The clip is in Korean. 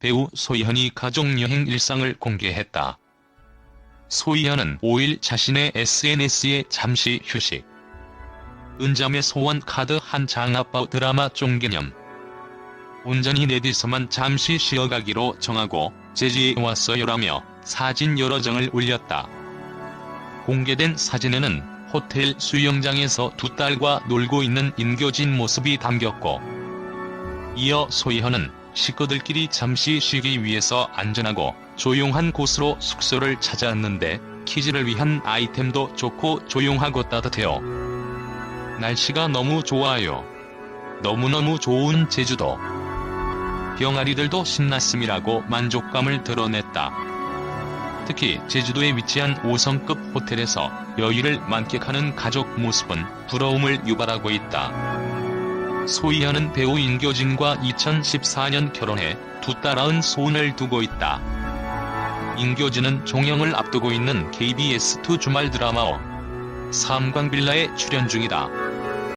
배우 소희연이 가족여행 일상을 공개했다. 소희연은 5일 자신의 SNS에 잠시 휴식. 은잠의 소원 카드 한 장 아빠 드라마 쫑개념. 온전히 내디서만 잠시 쉬어가기로 정하고 제주에 왔어요라며 사진 여러 장을 올렸다. 공개된 사진에는 호텔 수영장에서 두 딸과 놀고 있는 인교진 모습이 담겼고 이어 소희현은 식구들끼리 잠시 쉬기 위해서 안전하고 조용한 곳으로 숙소를 찾았는데 키즈를 위한 아이템도 좋고 조용하고 따뜻해요. 날씨가 너무 좋아요. 너무너무 좋은 제주도. 병아리들도 신났음이라고 만족감을 드러냈다. 특히 제주도에 위치한 5성급 호텔에서 여유를 만끽하는 가족 모습은 부러움을 유발하고 있다. 소희연은 배우 인교진과 2014년 결혼해 두 딸 낳은 소원을 두고 있다. 인교진은 종영을 앞두고 있는 KBS2 주말 드라마 어 삼광빌라에 출연 중이다.